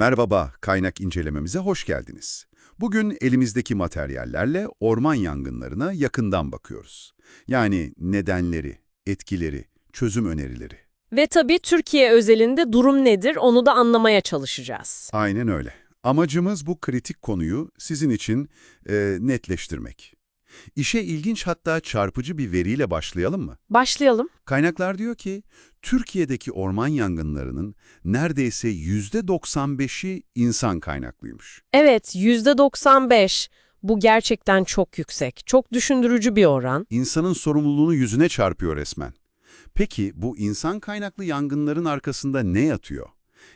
Merhaba, kaynak incelememize hoş geldiniz. Bugün elimizdeki materyallerle orman yangınlarına yakından bakıyoruz. Yani nedenleri, etkileri, çözüm önerileri. Ve tabii Türkiye özelinde durum nedir onu da anlamaya çalışacağız. Aynen öyle. Amacımız bu kritik konuyu sizin için e, netleştirmek. İşe ilginç hatta çarpıcı bir veriyle başlayalım mı? Başlayalım. Kaynaklar diyor ki, Türkiye'deki orman yangınlarının neredeyse %95'i insan kaynaklıymış. Evet, %95. Bu gerçekten çok yüksek. Çok düşündürücü bir oran. İnsanın sorumluluğunu yüzüne çarpıyor resmen. Peki bu insan kaynaklı yangınların arkasında ne yatıyor?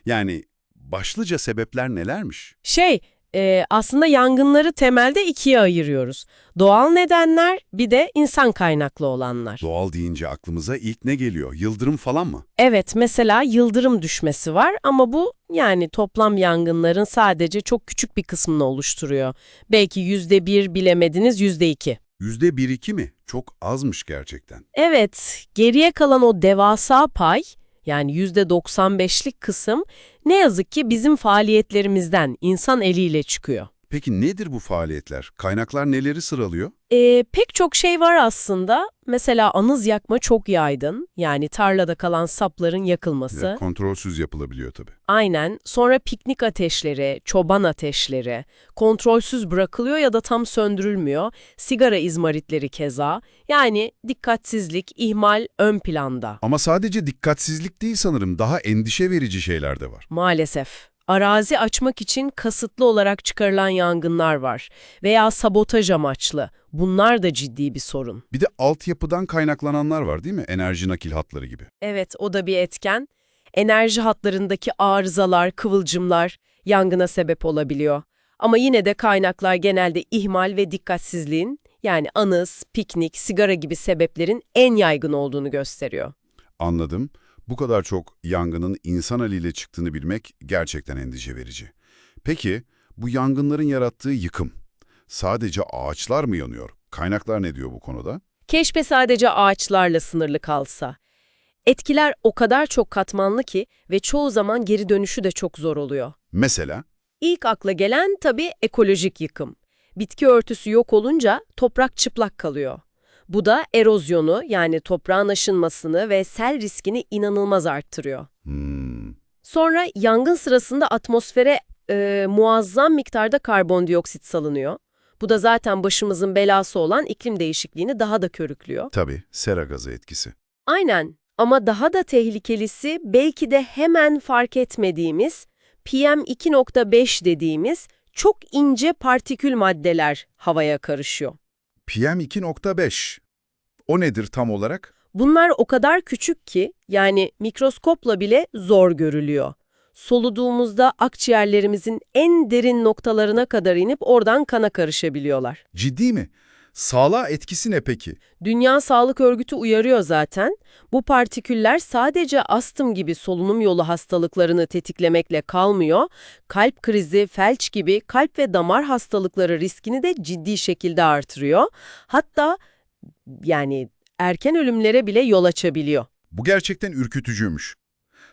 Yani başlıca sebepler nelermiş? Şey, e, aslında yangınları temelde ikiye ayırıyoruz. Doğal nedenler, bir de insan kaynaklı olanlar. Doğal deyince aklımıza ilk ne geliyor? Yıldırım falan mı? Evet, mesela yıldırım düşmesi var ama bu yani toplam yangınların sadece çok küçük bir kısmını oluşturuyor. Belki yüzde bir bilemediniz yüzde iki. Yüzde bir iki mi? Çok azmış gerçekten. Evet, geriye kalan o devasa pay, yani %95'lik kısım ne yazık ki bizim faaliyetlerimizden insan eliyle çıkıyor. Peki nedir bu faaliyetler? Kaynaklar neleri sıralıyor? Ee, pek çok şey var aslında. Mesela anız yakma çok yaygın. Yani tarlada kalan sapların yakılması. Ya, kontrolsüz yapılabiliyor tabii. Aynen. Sonra piknik ateşleri, çoban ateşleri, kontrolsüz bırakılıyor ya da tam söndürülmüyor. Sigara izmaritleri keza. Yani dikkatsizlik, ihmal ön planda. Ama sadece dikkatsizlik değil sanırım. Daha endişe verici şeyler de var. Maalesef. Arazi açmak için kasıtlı olarak çıkarılan yangınlar var veya sabotaj amaçlı. Bunlar da ciddi bir sorun. Bir de altyapıdan kaynaklananlar var değil mi? Enerji nakil hatları gibi. Evet, o da bir etken. Enerji hatlarındaki arızalar, kıvılcımlar yangına sebep olabiliyor. Ama yine de kaynaklar genelde ihmal ve dikkatsizliğin, yani anız, piknik, sigara gibi sebeplerin en yaygın olduğunu gösteriyor. Anladım. Bu kadar çok yangının insan eliyle çıktığını bilmek gerçekten endişe verici. Peki bu yangınların yarattığı yıkım sadece ağaçlar mı yanıyor? Kaynaklar ne diyor bu konuda? Keşfe sadece ağaçlarla sınırlı kalsa. Etkiler o kadar çok katmanlı ki ve çoğu zaman geri dönüşü de çok zor oluyor. Mesela İlk akla gelen tabii ekolojik yıkım. Bitki örtüsü yok olunca toprak çıplak kalıyor. Bu da erozyonu yani toprağın aşınmasını ve sel riskini inanılmaz arttırıyor. hmm, Sonra yangın sırasında atmosfere e, muazzam miktarda karbondioksit salınıyor. Bu da zaten başımızın belası olan iklim değişikliğini daha da körüklüyor. tabii sera gazı etkisi. Aynen ama daha da tehlikelisi belki de hemen fark etmediğimiz PM2.5 dediğimiz çok ince partikül maddeler havaya karışıyor. PM2.5 o nedir tam olarak? Bunlar o kadar küçük ki yani mikroskopla bile zor görülüyor. Soluduğumuzda akciğerlerimizin en derin noktalarına kadar inip oradan kana karışabiliyorlar. Ciddi mi? Sağlığa etkisi ne peki? Dünya Sağlık Örgütü uyarıyor zaten. Bu partiküller sadece astım gibi solunum yolu hastalıklarını tetiklemekle kalmıyor. Kalp krizi, felç gibi kalp ve damar hastalıkları riskini de ciddi şekilde artırıyor. Hatta yani erken ölümlere bile yol açabiliyor. Bu gerçekten ürkütücüymüş.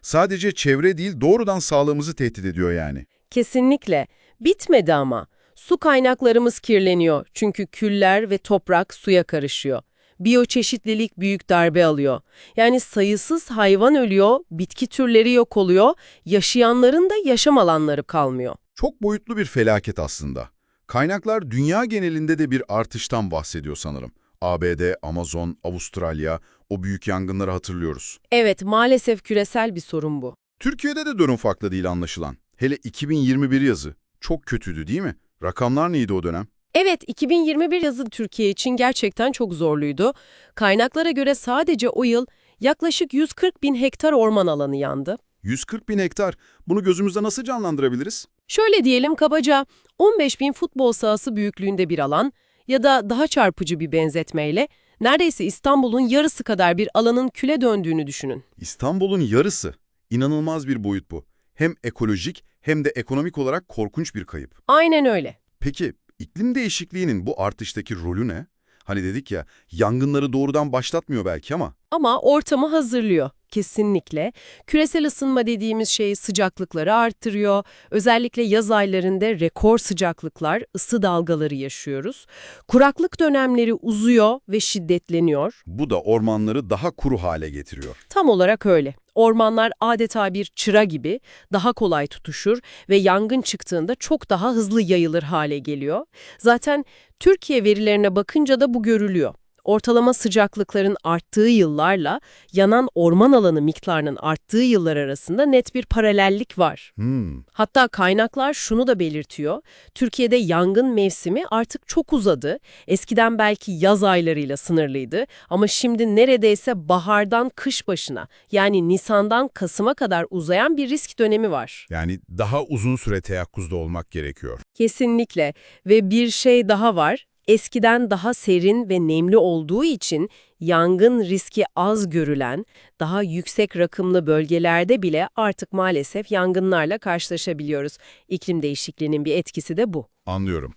Sadece çevre değil doğrudan sağlığımızı tehdit ediyor yani. Kesinlikle. Bitmedi ama. Su kaynaklarımız kirleniyor çünkü küller ve toprak suya karışıyor. Biyoçeşitlilik büyük darbe alıyor. Yani sayısız hayvan ölüyor, bitki türleri yok oluyor, yaşayanların da yaşam alanları kalmıyor. Çok boyutlu bir felaket aslında. Kaynaklar dünya genelinde de bir artıştan bahsediyor sanırım. ABD, Amazon, Avustralya, o büyük yangınları hatırlıyoruz. Evet, maalesef küresel bir sorun bu. Türkiye'de de durum farklı değil anlaşılan. Hele 2021 yazı. Çok kötüydü değil mi? Rakamlar neydi o dönem? Evet, 2021 yazı Türkiye için gerçekten çok zorluydu. Kaynaklara göre sadece o yıl yaklaşık 140 bin hektar orman alanı yandı. 140 bin hektar. Bunu gözümüzde nasıl canlandırabiliriz? Şöyle diyelim kabaca 15 bin futbol sahası büyüklüğünde bir alan ya da daha çarpıcı bir benzetmeyle neredeyse İstanbul'un yarısı kadar bir alanın küle döndüğünü düşünün. İstanbul'un yarısı. İnanılmaz bir boyut bu. Hem ekolojik hem de ekonomik olarak korkunç bir kayıp. Aynen öyle. Peki iklim değişikliğinin bu artıştaki rolü ne? Hani dedik ya, yangınları doğrudan başlatmıyor belki ama Ama ortamı hazırlıyor. Kesinlikle. Küresel ısınma dediğimiz şey sıcaklıkları arttırıyor. Özellikle yaz aylarında rekor sıcaklıklar, ısı dalgaları yaşıyoruz. Kuraklık dönemleri uzuyor ve şiddetleniyor. bu da ormanları daha kuru hale getiriyor. Tam olarak öyle. Ormanlar adeta bir çıra gibi daha kolay tutuşur ve yangın çıktığında çok daha hızlı yayılır hale geliyor. Zaten Türkiye verilerine bakınca da bu görülüyor. Ortalama sıcaklıkların arttığı yıllarla yanan orman alanı miktarının arttığı yıllar arasında net bir paralellik var. Hmm, Hatta kaynaklar şunu da belirtiyor. Türkiye'de yangın mevsimi artık çok uzadı. Eskiden belki yaz aylarıyla sınırlıydı ama şimdi neredeyse bahardan kış başına yani Nisan'dan Kasım'a kadar uzayan bir risk dönemi var. Yani daha uzun süre teyakkuzda olmak gerekiyor. Kesinlikle ve bir şey daha var. Eskiden daha serin ve nemli olduğu için yangın riski az görülen, daha yüksek rakımlı bölgelerde bile artık maalesef yangınlarla karşılaşabiliyoruz. İklim değişikliğinin bir etkisi de bu. Anlıyorum.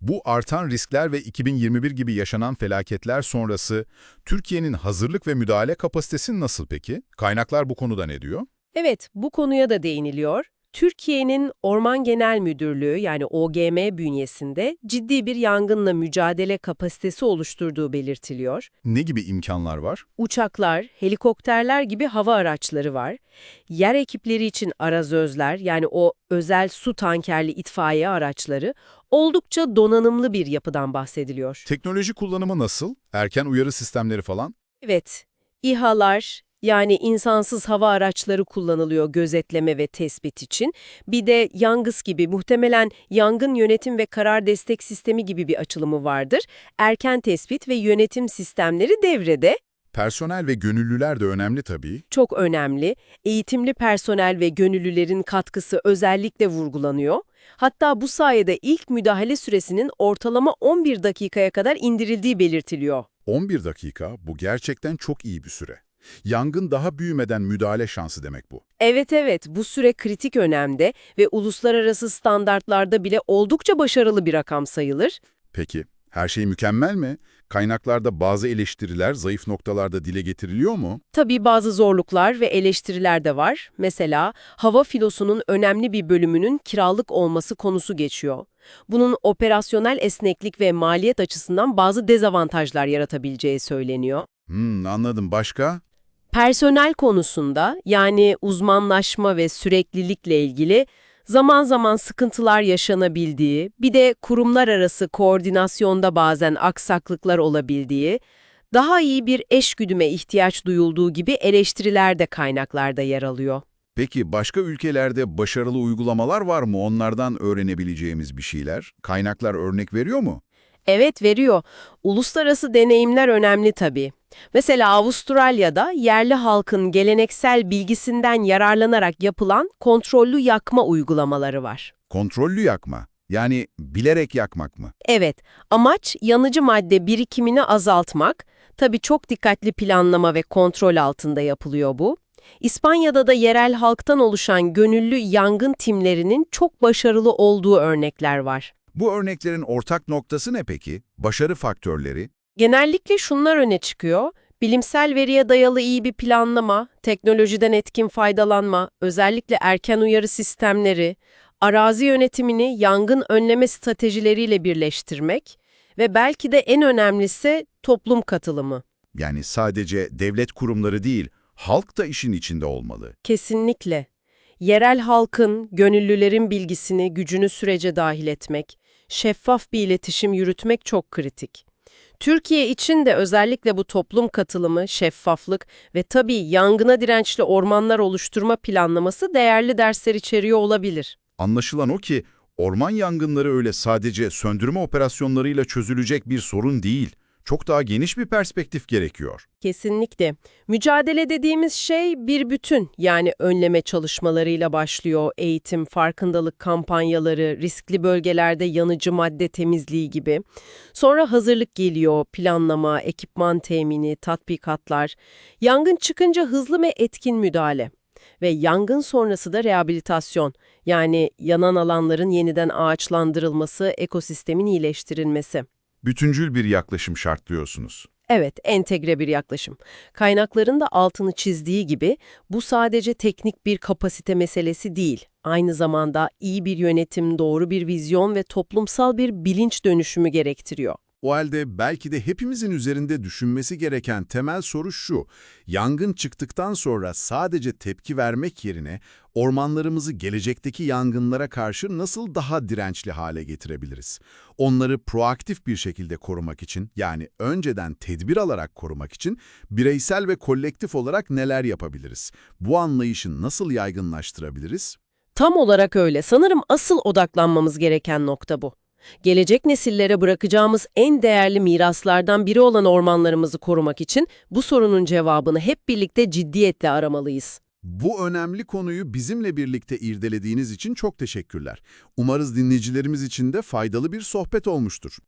Bu artan riskler ve 2021 gibi yaşanan felaketler sonrası Türkiye'nin hazırlık ve müdahale kapasitesi nasıl peki? Kaynaklar bu konuda ne diyor? Evet, bu konuya da değiniliyor. Türkiye'nin Orman Genel Müdürlüğü yani OGM bünyesinde ciddi bir yangınla mücadele kapasitesi oluşturduğu belirtiliyor. Ne gibi imkanlar var? Uçaklar, helikopterler gibi hava araçları var. Yer ekipleri için arazözler yani o özel su tankerli itfaiye araçları oldukça donanımlı bir yapıdan bahsediliyor. Teknoloji kullanımı nasıl? Erken uyarı sistemleri falan? Evet, İHA'lar yani insansız hava araçları kullanılıyor gözetleme ve tespit için. Bir de Yangız gibi muhtemelen yangın yönetim ve karar destek sistemi gibi bir açılımı vardır. Erken tespit ve yönetim sistemleri devrede. Personel ve gönüllüler de önemli tabii. çok önemli. Eğitimli personel ve gönüllülerin katkısı özellikle vurgulanıyor. Hatta bu sayede ilk müdahale süresinin ortalama 11 dakikaya kadar indirildiği belirtiliyor. 11 dakika bu gerçekten çok iyi bir süre. Yangın daha büyümeden müdahale şansı demek bu. Evet evet bu süre kritik önemde ve uluslararası standartlarda bile oldukça başarılı bir rakam sayılır. Peki, her şey mükemmel mi? Kaynaklarda bazı eleştiriler zayıf noktalarda dile getiriliyor mu? Tabii bazı zorluklar ve eleştiriler de var. Mesela hava filosunun önemli bir bölümünün kiralık olması konusu geçiyor. Bunun operasyonel esneklik ve maliyet açısından bazı dezavantajlar yaratabileceği söyleniyor. Hmm, anladım. Başka? Personel konusunda yani uzmanlaşma ve süreklilikle ilgili zaman zaman sıkıntılar yaşanabildiği, bir de kurumlar arası koordinasyonda bazen aksaklıklar olabildiği, daha iyi bir eşgüdüme ihtiyaç duyulduğu gibi eleştiriler de kaynaklarda yer alıyor. Peki başka ülkelerde başarılı uygulamalar var mı? Onlardan öğrenebileceğimiz bir şeyler. Kaynaklar örnek veriyor mu? Evet veriyor. Uluslararası deneyimler önemli tabii. Mesela Avustralya'da yerli halkın geleneksel bilgisinden yararlanarak yapılan kontrollü yakma uygulamaları var. Kontrollü yakma. Yani bilerek yakmak mı? Evet, amaç yanıcı madde birikimini azaltmak. Tabii çok dikkatli planlama ve kontrol altında yapılıyor bu. İspanya'da da yerel halktan oluşan gönüllü yangın timlerinin çok başarılı olduğu örnekler var. Bu örneklerin ortak noktası ne peki? Başarı faktörleri? Genellikle şunlar öne çıkıyor. Bilimsel veriye dayalı iyi bir planlama, teknolojiden etkin faydalanma, özellikle erken uyarı sistemleri, arazi yönetimini yangın önleme stratejileriyle birleştirmek ve belki de en önemlisi toplum katılımı. Yani sadece devlet kurumları değil, halk da işin içinde olmalı. Kesinlikle. Yerel halkın, gönüllülerin bilgisini, gücünü sürece dahil etmek, şeffaf bir iletişim yürütmek çok kritik. Türkiye için de özellikle bu toplum katılımı, şeffaflık ve tabii yangına dirençli ormanlar oluşturma planlaması değerli dersler içeriyor olabilir. Anlaşılan o ki orman yangınları öyle sadece söndürme operasyonlarıyla çözülecek bir sorun değil. Çok daha geniş bir perspektif gerekiyor. Kesinlikle. Mücadele dediğimiz şey bir bütün. Yani önleme çalışmalarıyla başlıyor. Eğitim, farkındalık kampanyaları, riskli bölgelerde yanıcı madde temizliği gibi. Sonra hazırlık geliyor, planlama, ekipman temini, tatbikatlar. Yangın çıkınca hızlı ve etkin müdahale. Ve yangın sonrası da rehabilitasyon. Yani yanan alanların yeniden ağaçlandırılması, ekosistemin iyileştirilmesi. Bütüncül bir yaklaşım şartlıyorsunuz. Evet, entegre bir yaklaşım. Kaynakların da altını çizdiği gibi bu sadece teknik bir kapasite meselesi değil. Aynı zamanda iyi bir yönetim, doğru bir vizyon ve toplumsal bir bilinç dönüşümü gerektiriyor. O halde belki de hepimizin üzerinde düşünmesi gereken temel soru şu. Yangın çıktıktan sonra sadece tepki vermek yerine ormanlarımızı gelecekteki yangınlara karşı nasıl daha dirençli hale getirebiliriz? Onları proaktif bir şekilde korumak için yani önceden tedbir alarak korumak için bireysel ve kolektif olarak neler yapabiliriz? Bu anlayışı nasıl yaygınlaştırabiliriz? Tam olarak öyle. Sanırım asıl odaklanmamız gereken nokta bu. Gelecek nesillere bırakacağımız en değerli miraslardan biri olan ormanlarımızı korumak için bu sorunun cevabını hep birlikte ciddiyetle aramalıyız. Bu önemli konuyu bizimle birlikte irdelediğiniz için çok teşekkürler. Umarız dinleyicilerimiz için de faydalı bir sohbet olmuştur.